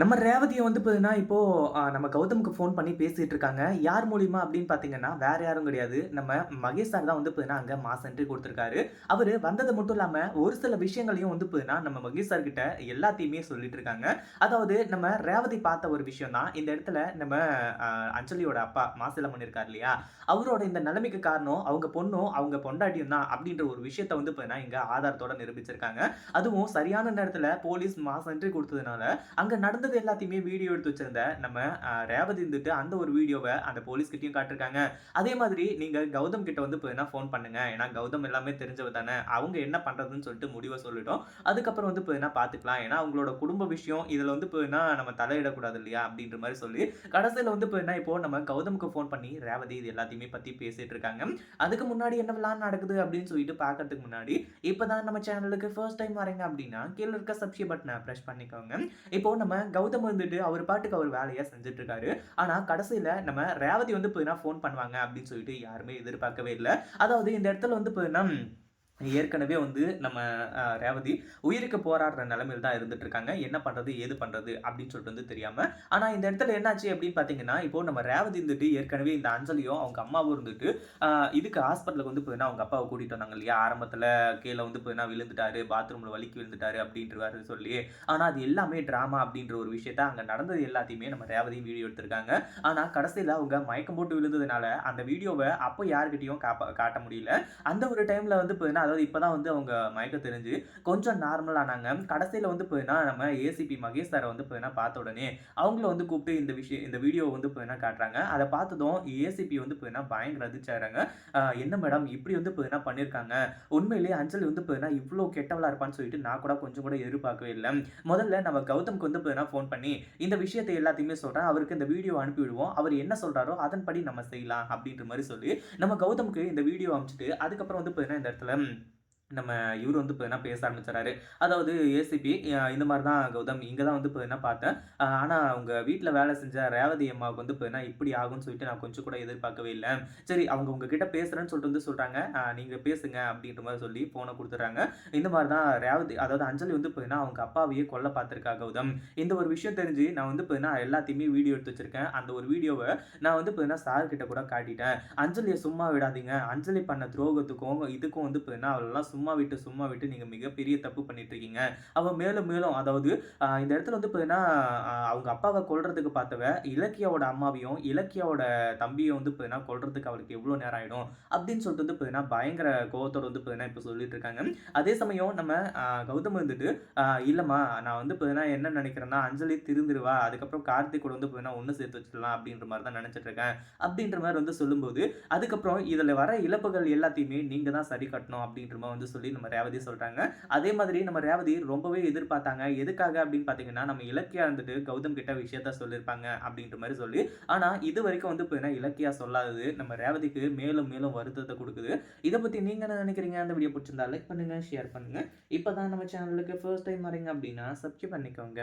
நம்ம ரேவதியை வந்து பார்த்தீங்கன்னா, இப்போ நம்ம கௌதமுக்கு ஃபோன் பண்ணி பேசிட்டு இருக்காங்க. யார் மூலியமா அப்படின்னு பார்த்தீங்கன்னா, வேற யாரும் கிடையாது. நம்ம மகேஷ் சார் தான் வந்து பார்த்தீங்கன்னா, அங்கே மாஸ் என்ட்ரி கொடுத்துருக்காரு அவர் வந்தது மட்டும் இல்லாமல் ஒரு சில விஷயங்களையும் வந்து பார்த்தீங்கன்னா, நம்ம மகேஷ் சார்கிட்ட எல்லாத்தையுமே சொல்லிட்டு இருக்காங்க. அதாவது நம்ம ரேவதி பார்த்த ஒரு விஷயம் தான். இந்த இடத்துல நம்ம அஞ்சலியோட அப்பா மாசிலாமணி இருக்கார் இல்லையா? அவரோட இந்த நிலைமைக்கு காரணம் அவங்க பொண்ணும், அவங்க பொண்டாட்டியும் தான் அப்படின்ற ஒரு விஷயத்த வந்து பார்த்தீங்கன்னா, இங்கே ஆதாரத்தோட நிரூபிச்சிருக்காங்க. அதுவும் சரியான நேரத்தில் போலீஸ் மாஸ் என்ட்ரி அங்கே நடந்தது நடந்தது எல்லாத்தையுமே வீடியோ எடுத்து வச்சிருந்த நம்ம ரேவதி இருந்துட்டு அந்த ஒரு வீடியோவை அந்த போலீஸ்கிட்டையும் காட்டிருக்காங்க. அதே மாதிரி நீங்க கௌதம் கிட்ட வந்து பார்த்தீங்கன்னா, ஃபோன் பண்ணுங்க. ஏன்னா கௌதம் எல்லாமே தெரிஞ்சவ தானே. அவங்க என்ன பண்றதுன்னு சொல்லிட்டு முடிவை சொல்லிட்டோம் அதுக்கப்புறம் வந்து பார்த்தீங்கன்னா பார்த்துக்கலாம். ஏன்னா அவங்களோட குடும்ப விஷயம் இதுல வந்து பார்த்தீங்கன்னா, நம்ம தலையிடக்கூடாது இல்லையா? அப்படின்ற மாதிரி சொல்லி, கடைசியில வந்து பார்த்தீங்கன்னா, இப்போ நம்ம கௌதமுக்கு ஃபோன் பண்ணி ரேவதி இது எல்லாத்தையுமே பத்தி பேசிட்டு இருக்காங்க. அதுக்கு முன்னாடி என்னவெல்லாம் நடக்குது அப்படின்னு சொல்லிட்டு பார்க்கறதுக்கு முன்னாடி, இப்பதான் நம்ம சேனலுக்கு ஃபர்ஸ்ட் டைம் வரீங்க அப்படின்னா, கீழே இருக்க சப்ஸ்கிரைப் பட்டனை ப்ரெஸ் பண்ணிக்கோங்க. இப்போ நம்ம கௌதம் வந்துட்டு அவர் பாட்டுக்கு அவர் வேலையை செஞ்சுட்டு இருக்காரு. ஆனால் கடைசியில் நம்ம ரேவதி வந்து பார்த்தீங்கன்னா, ஃபோன் பண்ணுவாங்க அப்படின்னு சொல்லிட்டு யாருமே எதிர்பார்க்கவே இல்லை அதாவது இந்த இடத்துல வந்து போயினா ஏற்கனவே வந்து நம்ம ரேவதி உயிருக்கு போராடுற நிலமையில் தான் இருந்துட்டு இருக்காங்க. என்ன பண்ணுறது ஏது பண்ணுறது அப்படின்னு சொல்லிட்டு வந்து தெரியாமல் ஆனால் இந்த இடத்துல என்னாச்சு அப்படின்னு பார்த்தீங்கன்னா, இப்போ நம்ம ரேவதி இருந்துட்டு ஏற்கனவே இந்த அஞ்சலியும், அவங்க அம்மாவும் இருந்துட்டு இதுக்கு ஹாஸ்பிட்டலுக்கு வந்து பார்த்தீங்கன்னா, அவங்க அப்பாவை கூட்டிகிட்டு வந்தாங்க இல்லையா? ஆரம்பத்தில் கீழே வந்து பார்த்தீங்கன்னா விழுந்துட்டாரு. பாத்ரூமில் வலிக்கு விழுந்துட்டாரு அப்படின்றவாறு சொல்லி. ஆனால் அது எல்லாமே ட்ராமா அப்படின்ற ஒரு விஷயத்த அங்கே நடந்தது எல்லாத்தையுமே நம்ம ரேவதியும் வீடியோ எடுத்திருக்காங்க. ஆனால் கடைசியில் அவங்க மயக்கம் போட்டு விழுந்ததுனால, அந்த வீடியோவை அப்போ யார்கிட்டயும் காப்ப காட்ட முடியல. அந்த ஒரு டைமில் வந்து பார்த்தீங்கன்னா, அதாவது இப்போ தான் வந்து அவங்க மயக்கம் தெரிஞ்சு கொஞ்சம் நார்மலானாங்க கடைசியில் வந்து போயின்னா நம்ம ஏசிபி மகேஷ் சாரை வந்து பார்த்தீங்கன்னா பார்த்த உடனே, அவங்கள வந்து கூப்பிட்டு இந்த விஷயம் இந்த வீடியோ வந்து பார்த்தீங்கன்னா காட்டுறாங்க. அதை பார்த்ததும் ஏசிபி வந்து பார்த்தீங்கன்னா பயங்கர அதிர்ச்சாகிறாங்க என்ன மேடம் இப்படி வந்து பார்த்தீங்கன்னா பண்ணியிருக்காங்க. உண்மையிலேயே அஞ்சலி வந்து பார்த்தீங்கன்னா, இவ்வளோ கெட்டவளாக இருப்பான்னு சொல்லிட்டு நான் கூட கொஞ்சம் கூட எதிர்பார்க்கவே இல்லை முதல்ல நம்ம கௌதம்க்கு வந்து பார்த்தீங்கன்னா ஃபோன் பண்ணி, இந்த விஷயத்தை எல்லாத்தையுமே சொல்கிறேன் அவருக்கு இந்த வீடியோ அனுப்பிவிடுவோம் அவர் என்ன சொல்கிறாரோ அதன்படி நம்ம செய்யலாம் அப்படின்ற மாதிரி சொல்லி, நம்ம கௌதம்க்கு இந்த வீடியோ அனுப்பிச்சிட்டு அதுக்கப்புறம் வந்து பார்த்தீங்கன்னா இந்த இடத்துல நம்ம இவர் வந்து பார்த்தீங்கன்னா பேச ஆரம்பிச்சிடறாரு அதாவது ஏசிபி இந்த மாதிரி தான் கௌதம் இங்கே தான் வந்து பார்த்தீங்கன்னா பார்த்தேன். ஆனால் அவங்க வீட்டில் வேலை செஞ்ச ரேவதி அம்மாவுக்கு வந்து பார்த்தீங்கன்னா இப்படி ஆகும்னு சொல்லிட்டு நான் கொஞ்சம் கூட எதிர்பார்க்கவே இல்லை சரி அவங்க உங்ககிட்ட பேசுகிறேன்னு சொல்லிட்டு வந்து சொல்கிறாங்க நீங்கள் பேசுங்க அப்படின்ற மாதிரி சொல்லி ஃபோனை கொடுத்துட்றாங்க இந்த மாதிரி தான் ரேவதி அதாவது அஞ்சலி வந்து பார்த்தீங்கன்னா, அவங்க அப்பாவையே கொல்ல பார்த்துருக்கா கௌதம். இந்த ஒரு விஷயம் தெரிஞ்சு நான் வந்து பார்த்தீங்கன்னா எல்லாத்தையுமே வீடியோ எடுத்து வச்சிருக்கேன். அந்த ஒரு வீடியோவை நான் வந்து பார்த்தீங்கன்னா சார் கிட்ட கூட காட்டிட்டேன். அஞ்சலியை சும்மா விடாதீங்க. அஞ்சலி பண்ண துரோகத்துக்கும், இதுக்கும் வந்து பார்த்தீங்கன்னா அவளெல்லாம் சும்மா விட்டு சும்மா விட்டு நீங்கள் மிகப்பெரிய தப்பு பண்ணிட்டுருக்கீங்க அவள் மேலும் மேலும் அதாவது இந்த இடத்துல வந்து பார்த்தீங்கன்னா, அவங்க அப்பாவை கொள்றதுக்கு பார்த்தவ, இலக்கியாவோட அம்மாவையும், இலக்கியாவோட தம்பியும் வந்து பார்த்தீங்கன்னா கொள்றதுக்கு அவளுக்கு எவ்வளோ நேரம் ஆகிடும் அப்படின்னு சொல்லிட்டு வந்து பார்த்தீங்கன்னா, பயங்கர கோவத்தோட வந்து பார்த்தீங்கன்னா இப்போ சொல்லிட்டு இருக்காங்க. அதே சமயம் நம்ம கௌதம் வந்துட்டு, இல்லைம்மா நான் வந்து பார்த்தீங்கன்னா என்ன நினைக்கிறேன்னா, அஞ்சலி திருந்துருவா. அதுக்கப்புறம் கார்த்திக் கூட வந்து பார்த்தீங்கன்னா ஒன்று சேர்த்து வச்சிடலாம் அப்படின்ற மாதிரி தான் நினச்சிட்டு இருக்கேன். அப்படின்ற மாதிரி வந்து சொல்லும்போது, அதுக்கப்புறம் இதில் வர இழப்புகள் எல்லாத்தையுமே நீங்கள் தான் சரி கட்டணும் அப்படின்ற மாதிரி வந்து சொல்லி நம்ம ரேவதி சொல்றாங்க. அதே மாதிரி நம்ம ரேவதி ரொம்பவே எதிர்பார்த்தாங்க. எதுக்காக அப்படின்னு பார்த்தீங்கன்னா, நம்ம இலக்கியா இருந்துட்டு கௌதம் கிட்ட விஷயத்த சொல்லியிருப்பாங்க அப்படின்ற மாதிரி சொல்லி, ஆனால் இது வரைக்கும் வந்து பார்த்தீங்கன்னா இலக்கியா சொல்லாதது நம்ம ரேவதிக்கு மேலும் மேலும் வருத்தத்தை கொடுக்குது இதை பற்றி நீங்கள் என்ன நினைக்கிறீங்க? அந்த வீடியோ பிடிச்சிருந்தா லைக் பண்ணுங்க, ஷேர் பண்ணுங்க. இப்பதான் நம்ம சேனலுக்கு ஃபர்ஸ்ட் டைம் வரீங்க அப்படின்னா சப்ஸ்கிரைப் பண்ணிக்கோங்க.